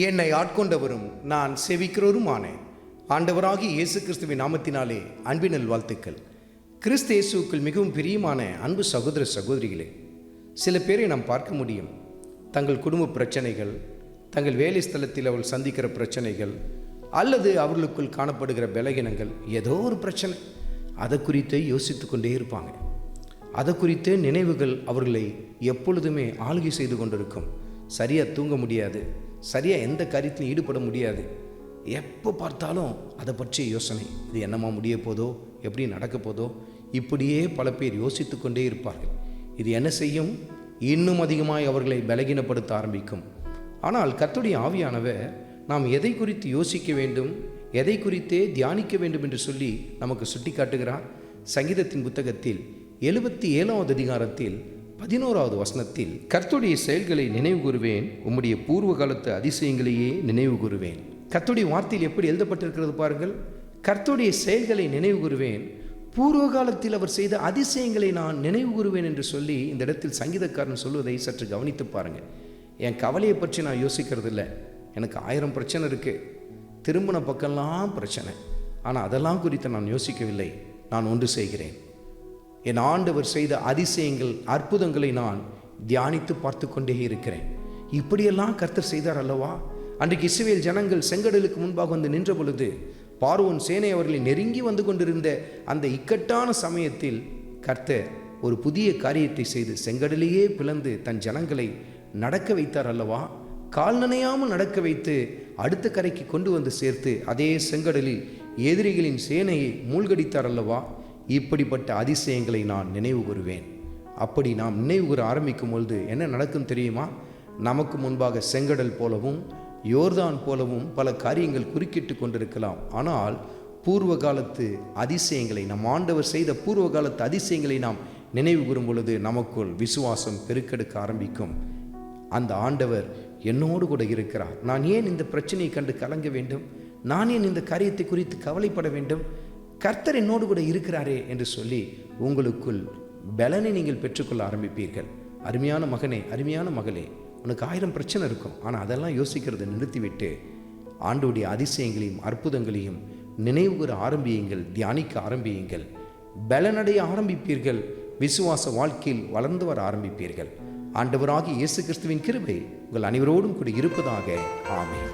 என்னை ஆட்கொண்டவரும் நான் செவிக்கிறவருமான ஆண்டவராகி இயேசு கிறிஸ்துவின் நாமத்தினாலே அன்பினல் வாழ்த்துக்கள். கிறிஸ்து இயேசுவுக்குள் மிகவும் பிரியமான அன்பு சகோதர சகோதரிகளே சில பேரை நாம் பார்க்க முடியும். தங்கள் குடும்ப பிரச்சனைகள் தங்கள் வேலை ஸ்தலத்தில் அவள் சந்திக்கிற பிரச்சனைகள் அல்லது அவர்களுக்குள் காணப்படுகிற பலகீனங்கள் ஏதோ ஒரு பிரச்சனை. அதை குறித்து யோசித்து கொண்டே இருப்பாங்க. அதை குறித்த நினைவுகள் அவர்களை எப்பொழுதுமே ஆளுகை செய்து கொண்டிருக்கும். சரியாக தூங்க முடியாது. சரியாக எந்த காரியத்திலும் ஈடுபட முடியாது. எப்போ பார்த்தாலும் அதை பற்றிய யோசனை. இது என்னமா முடிய போதோ எப்படி நடக்க போதோ இப்படியே பல பேர் யோசித்து கொண்டே இருப்பார்கள். இது என்ன செய்யும்? இன்னும் அதிகமாக அவர்களை பலகீனப்படுத்த ஆரம்பிக்கும். ஆனால் கத்துடைய ஆவியானவர் நாம் எதை குறித்து யோசிக்க வேண்டும் எதை குறித்தே தியானிக்க வேண்டும் என்று சொல்லி நமக்கு சுட்டி காட்டுகிறார் சங்கீதத்தின் புத்தகத்தில் எழுபத்தி ஏழாவது அதிகாரத்தில் பதினோராவது வசனத்தில் கர்த்துடைய செயல்களை நினைவு கூறுவேன் உம்முடைய பூர்வ காலத்து அதிசயங்களையே நினைவு கூறுவேன். கர்த்துடைய வார்த்தையில் எப்படி எழுதப்பட்டிருக்கிறது பாருங்கள். கர்த்துடைய செயல்களை நினைவு கூறுவேன் பூர்வ காலத்தில் அவர் செய்த அதிசயங்களை நான் நினைவு கூறுவேன் என்று சொல்லி இந்த இடத்தில் சங்கீதக்காரன் சொல்வதை சற்று கவனித்து பாருங்கள். என் கவலையை பற்றி நான் யோசிக்கிறது இல்லை எனக்கு ஆயிரம் பிரச்சனை இருக்குது திரும்பின பக்கம்லாம் பிரச்சனை. ஆனால் அதெல்லாம் குறித்து நான் யோசிக்கவில்லை. நான் ஒன்று செய்கிறேன். என் ஆண்டவர் செய்த அதிசயங்கள் அற்புதங்களை நான் தியானித்து பார்த்து கொண்டே இருக்கிறேன். இப்படியெல்லாம் கர்த்தர் செய்தார் அல்லவா? அன்றைக்கு இஸ்ரவேல் ஜனங்கள் செங்கடலுக்கு முன்பாக வந்து நின்ற பொழுது பார்வோன் சேனை அவர்களை நெருங்கி வந்து கொண்டிருந்த அந்த இக்கட்டான சமயத்தில் கர்த்தர் ஒரு புதிய காரியத்தை செய்து செங்கடலையே பிளந்து தன் ஜனங்களை நடக்க வைத்தார் அல்லவா? கால் நனையாமல் நடக்க வைத்து அடுத்த கரைக்கு கொண்டு வந்து சேர்த்து அதே செங்கடலில் எதிரிகளின் சேனையை மூழ்கடித்தார் அல்லவா? இப்படிப்பட்ட அதிசயங்களை நான் நினைவு கூறுவேன். அப்படி நாம் நினைவு கூற ஆரம்பிக்கும் பொழுது என்ன நடக்கும் தெரியுமா? நமக்கு முன்பாக செங்கடல் போலவும் யோர்தான் போலவும் பல காரியங்கள் குறுக்கிட்டு கொண்டிருக்கலாம். ஆனால் பூர்வ காலத்து அதிசயங்களை நம் ஆண்டவர் செய்த பூர்வ காலத்து அதிசயங்களை நாம் நினைவு கூறும் பொழுது நமக்குள் விசுவாசம் பெருக்கெடுக்க ஆரம்பிக்கும். அந்த ஆண்டவர் என்னோடு கூட இருக்கிறார். நான் ஏன் இந்த பிரச்சனையை கண்டு கலங்க வேண்டும்? நான் ஏன் இந்த காரியத்தை குறித்து கவலைப்பட வேண்டும்? கர்த்தர் என்னோடு கூட இருக்கிறாரே என்று சொல்லி உங்களுக்குள் பலனை நீங்கள் பெற்றுக்கொள்ள ஆரம்பிப்பீர்கள். அருமையான மகனே அருமையான மகளே உனக்கு ஆயிரம் பிரச்சனை இருக்கும். ஆனால் அதெல்லாம் யோசிக்கிறதை நிறுத்திவிட்டு ஆண்டோடைய அதிசயங்களையும் அற்புதங்களையும் நினைவுகூற ஆரம்பியுங்கள் தியானிக்க ஆரம்பியுங்கள். பலனடைய ஆரம்பிப்பீர்கள். விசுவாச வாழ்க்கையில் வளர்ந்து வர ஆரம்பிப்பீர்கள். ஆண்டவராகி இயேசு கிறிஸ்துவின் கிருபை உங்கள் அனைவரோடும் கூட இருப்பதாக. ஆமென்.